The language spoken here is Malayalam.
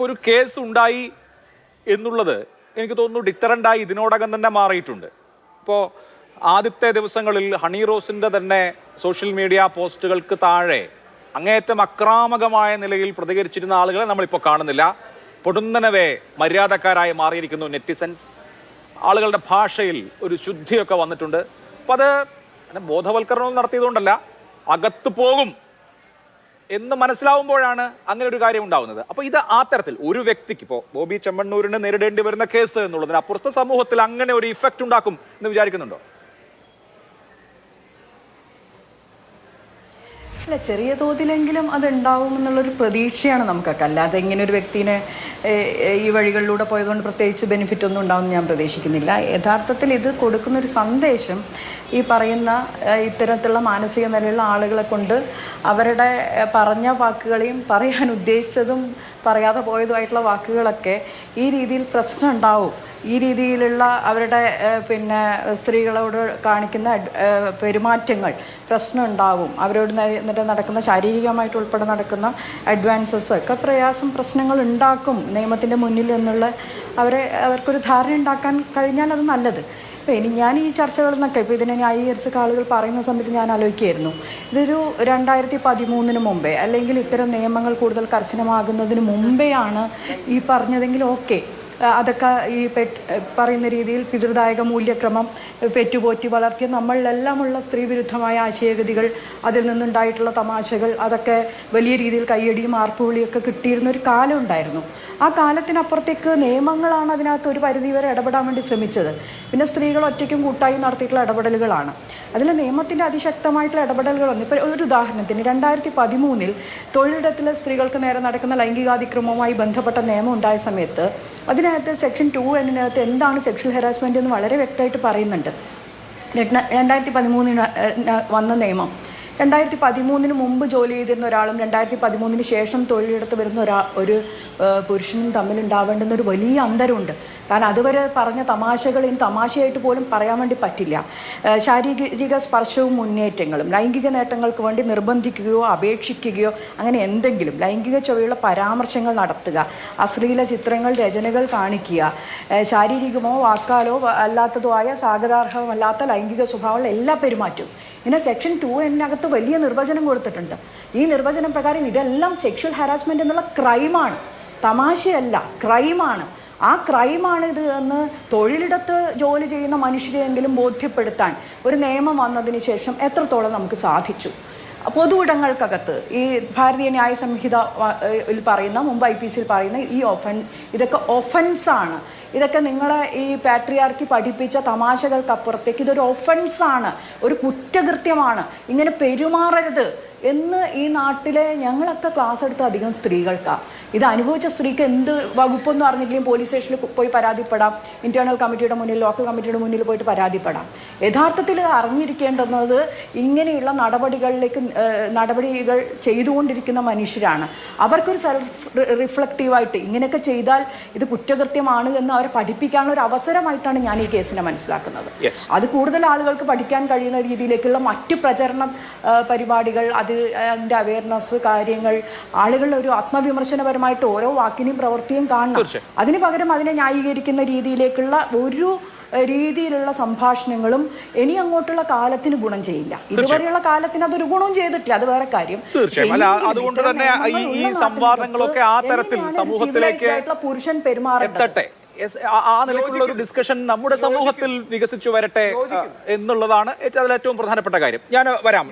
ഇപ്പോൾ ഒരു കേസ് ഉണ്ടായി എന്നുള്ളത് എനിക്ക് തോന്നുന്നു ഡിറ്ററന്റായി ഇതിനോടകം തന്നെ മാറിയിട്ടുണ്ട്. ഇപ്പോൾ ആദ്യത്തെ ദിവസങ്ങളിൽ ഹണി റോസിന്റെ തന്നെ സോഷ്യൽ മീഡിയ പോസ്റ്റുകൾക്ക് താഴെ അങ്ങേയറ്റം അക്രാമകമായ നിലയിൽ പ്രതികരിച്ചിരുന്ന ആളുകളെ നമ്മളിപ്പോൾ കാണുന്നില്ല. പൊടുന്നനവേ മര്യാദക്കാരായി മാറിയിരിക്കുന്നു നെറ്റിസൻസ്. ആളുകളുടെ ഭാഷയിൽ ഒരു ശുദ്ധിയൊക്കെ വന്നിട്ടുണ്ട്. അപ്പം അത് ബോധവൽക്കരണം നടത്തിയതുകൊണ്ടല്ല അകത്ത് പോകും. എന്ന് മനസ്സിലാവുമ്പോഴാണ് അങ്ങനെ ഒരു കാര്യം ഉണ്ടാവുന്നത്. അപ്പൊ ഇത് ആ തരത്തിൽ ഒരു വ്യക്തിക്ക് ഇപ്പോൾ ബോബി ചെമ്മണ്ണൂരിന് നേരിടേണ്ടി വരുന്ന കേസ് എന്നുള്ളതിന് അപ്പുറത്തെ സമൂഹത്തിൽ അങ്ങനെ ഒരു ഇഫക്റ്റ് ഉണ്ടാക്കും എന്ന് വിചാരിക്കുന്നുണ്ടോ? അല്ല ചെറിയ തോതിലെങ്കിലും അത് ഉണ്ടാവും എന്നുള്ളൊരു പ്രതീക്ഷയാണ് നമുക്കൊക്കെ. അല്ലാതെ ഇങ്ങനെ ഒരു വ്യക്തിനെ ഈ വഴികളിലൂടെ പോയതുകൊണ്ട് പ്രത്യേകിച്ച് ബെനിഫിറ്റ് ഒന്നും ഉണ്ടാവും ഞാൻ പ്രതീക്ഷിക്കുന്നില്ല. യഥാർത്ഥത്തിൽ ഇത് കൊടുക്കുന്ന ഒരു സന്ദേശം ഈ പറയുന്ന ഇത്തരത്തിലുള്ള മാനസിക നിലയുള്ള ആളുകളെ കൊണ്ട് അവരുടെ പറഞ്ഞ വാക്കുകളെയും പറയാൻ ഉദ്ദേശിച്ചതും പറയാതെ പോയതുമായിട്ടുള്ള വാക്കുകളൊക്കെ ഈ രീതിയിൽ പ്രശ്നം ഉണ്ടാവും. ഈ രീതിയിലുള്ള അവരുടെ പിന്നെ സ്ത്രീകളോട് കാണിക്കുന്ന പെരുമാറ്റങ്ങൾ പ്രശ്നം ഉണ്ടാവും അവരോട് നേരിട്ട് നടക്കുന്ന ശാരീരികമായിട്ട് ഉൾപ്പെടെ നടക്കുന്ന അഡ്വാൻസസ് ഒക്കെ പ്രയാസം പ്രശ്നങ്ങൾ ഉണ്ടാക്കും. നിയമത്തിന്റെ മുന്നിൽ എന്നുള്ള അവരെ അവർക്കൊരു ധാരണ ഉണ്ടാക്കാൻ കഴിഞ്ഞാൽ അത് നല്ലത്. ഇപ്പോൾ ഇനി ഞാൻ ഈ ചർച്ചകളിൽ നിന്നൊക്കെ ഇപ്പോൾ ഇതിനെ ന്യായീകരിച്ച ആളുകൾ പറയുന്ന സമയത്ത് ഞാൻ ആലോചിക്കുകയായിരുന്നു. ഇതൊരു രണ്ടായിരത്തി പതിമൂന്നിന് മുമ്പേ അല്ലെങ്കിൽ ഇത്തരം നിയമങ്ങൾ കൂടുതൽ കർശനമാകുന്നതിന് മുമ്പെയാണ് ഈ പറഞ്ഞതെങ്കിൽ ഓക്കെ. അതൊക്കെ ഈ പറയുന്ന രീതിയിൽ പിതൃദായക മൂല്യക്രമം പെറ്റുപോറ്റി വളർത്തിയ നമ്മളിലെല്ലാമുള്ള സ്ത്രീവിരുദ്ധമായ ആശയഗതികൾ അതിൽ നിന്നുണ്ടായിട്ടുള്ള തമാശകൾ അതൊക്കെ വലിയ രീതിയിൽ കയ്യടിയും ആർപ്പുവിളിയൊക്കെ കിട്ടിയിരുന്ന ഒരു കാലം ഉണ്ടായിരുന്നു. ആ കാലത്തിനപ്പുറത്തേക്ക് നിയമങ്ങളാണ് അതിനകത്ത് ഒരു പരിധി വരെ ഇടപെടാൻ വേണ്ടി ശ്രമിച്ചത്. പിന്നെ സ്ത്രീകൾ ഒറ്റയ്ക്കും കൂട്ടായി നടത്തിയിട്ടുള്ള ഇടപെടലുകളാണ്. അതിൽ നിയമത്തിന്റെ അതിശക്തമായിട്ടുള്ള ഇടപെടലുകൾ വന്നു. ഇപ്പോൾ ഒരു ഉദാഹരണത്തിന് രണ്ടായിരത്തി പതിമൂന്നിൽ തൊഴിലിടത്തിലെ സ്ത്രീകൾക്ക് നേരെ നടക്കുന്ന ലൈംഗികാതിക്രമവുമായി ബന്ധപ്പെട്ട നിയമം ഉണ്ടായ സമയത്ത് അതിനകത്ത് സെക്ഷൻ ടു എന്നതിനകത്ത് എന്താണ് സെക്ഷൽ ഹെറാസ്മെന്റ് എന്ന് വളരെ വ്യക്തമായിട്ട് പറയുന്നുണ്ട്. രണ്ട- രണ്ടായിരത്തി പതിമൂന്നിന് വന്ന നിയമം. രണ്ടായിരത്തി പതിമൂന്നിന് മുമ്പ് ജോലി ചെയ്തിരുന്ന ഒരാളും രണ്ടായിരത്തി പതിമൂന്നിന് ശേഷം തൊഴിലെടുത്ത് വരുന്ന ഒരാ ഒരു പുരുഷനും തമ്മിൽ ഉണ്ടാവേണ്ടുന്ന ഒരു വലിയ അന്തരമുണ്ട്. കാരണം അതുവരെ പറഞ്ഞ തമാശകൾ ഇനി തമാശയായിട്ട് പോലും പറയാൻ വേണ്ടി പറ്റില്ല. ശാരീരിക സ്പർശവും മുന്നേറ്റങ്ങളും ലൈംഗിക നേട്ടങ്ങൾക്ക് വേണ്ടി നിർബന്ധിക്കുകയോ അപേക്ഷിക്കുകയോ അങ്ങനെ എന്തെങ്കിലും ലൈംഗിക ചൊവ്വയുള്ള പരാമർശങ്ങൾ നടത്തുക അശ്ലീല ചിത്രങ്ങൾ രചനകൾ കാണിക്കുക ശാരീരികമോ വാക്കാലോ അല്ലാത്തതോ ആയ സാഗതാർഹമല്ലാത്ത ലൈംഗിക സ്വഭാവമുള്ള എല്ലാ പെരുമാറ്റവും ഇങ്ങനെ സെക്ഷൻ ടു എന്നകത്ത് വലിയ നിർവചനം കൊടുത്തിട്ടുണ്ട്. ഈ നിർവചനം പ്രകാരം ഇതെല്ലാം സെക്ഷൽ ഹാരാസ്മെന്റ് എന്നുള്ള ക്രൈമാണ് തമാശയല്ല ക്രൈമാണ് ആ ക്രൈമാണ് ഇത് എന്ന് തൊഴിലിടത്ത് ജോലി ചെയ്യുന്ന മനുഷ്യരെയെങ്കിലും ബോധ്യപ്പെടുത്താൻ ഒരു നിയമം വന്നതിന് ശേഷം എത്രത്തോളം നമുക്ക് സാധിച്ചു. പൊതു പൊതുവിടങ്ങൾക്കകത്ത് ഈ ഭാരതീയ ന്യായ സംഹിത പറയുന്ന മുമ്പ് ഐ പി സിയിൽ പറയുന്ന ഈ ഒഫൻ ഇതൊക്കെ ഒഫൻസാണ് ഇതൊക്കെ നിങ്ങളെ ഈ പാട്രിയാർക്കി പഠിപ്പിച്ച തമാശകൾക്കപ്പുറത്തേക്ക് ഇതൊരു ഒഫൻസാണ് ഒരു കുറ്റകൃത്യമാണ്. ഇങ്ങനെ പെരുമാറരുത്. എന്ന് ഈ നാട്ടിലെ ഞങ്ങളൊക്കെ ക്ലാസ് എടുത്ത അധികം സ്ത്രീകൾക്കാണ് ഇത് അനുഭവിച്ച സ്ത്രീക്ക് എന്ത് വകുപ്പൊന്നും അറിഞ്ഞില്ലെങ്കിലും പോലീസ് സ്റ്റേഷനിൽ പോയി പരാതിപ്പെടാം. ഇന്റേണൽ കമ്മിറ്റിയുടെ മുന്നിൽ ലോക്കൽ കമ്മിറ്റിയുടെ മുന്നിൽ പോയിട്ട് പരാതിപ്പെടാം. യഥാർത്ഥത്തിൽ അറിഞ്ഞിരിക്കേണ്ടുന്നത് ഇങ്ങനെയുള്ള നടപടികളിലേക്ക് നടപടികൾ ചെയ്തുകൊണ്ടിരിക്കുന്ന മനുഷ്യരാണ്. അവർക്കൊരു സെൽഫ് റിഫ്ലക്റ്റീവായിട്ട് ഇങ്ങനെയൊക്കെ ചെയ്താൽ ഇത് കുറ്റകൃത്യമാണ് എന്ന് അവരെ പഠിപ്പിക്കാനുള്ള ഒരു അവസരമായിട്ടാണ് ഞാൻ ഈ കേസിനെ മനസ്സിലാക്കുന്നത്. അത് കൂടുതൽ ആളുകൾക്ക് പഠിക്കാൻ കഴിയുന്ന രീതിയിലേക്കുള്ള മറ്റ് പ്രചരണ പരിപാടികൾ അത് അതിന്റെ അവയർനെസ് കാര്യങ്ങൾ ആളുകൾ ഒരു ആത്മവിമർശനപരമായിട്ട് ഓരോ വാക്കിനെയും പ്രവൃത്തിയും കാണണം. അതിന് പകരം അതിനെ ന്യായീകരിക്കുന്ന രീതിയിലേക്കുള്ള ഒരു രീതിയിലുള്ള സംഭാഷണങ്ങളും ഇനി അങ്ങോട്ടുള്ള കാലത്തിന് ഗുണം ചെയ്യില്ല. ഇതുവരെയുള്ള കാലത്തിന് അതൊരു ഗുണവും ചെയ്തിട്ടില്ല. അത് വേറെ കാര്യം. അതുകൊണ്ട് തന്നെ ഈ- സംവാദങ്ങളൊക്കെ ആ തരത്തിൽ സമൂഹത്തിലേക്ക് പുരുഷൻ പെരുമാറട്ടെ ആ- നിലയ്ക്കുള്ള ഒരു ഡിസ്കഷൻ നമ്മുടെ സമൂഹത്തിൽ വികസിച്ചു വരട്ടെ എന്നുള്ളതാണ് ഏറ്റവും അതിൽ ഏറ്റവും പ്രധാനപ്പെട്ട കാര്യം. ഞാൻ വരാം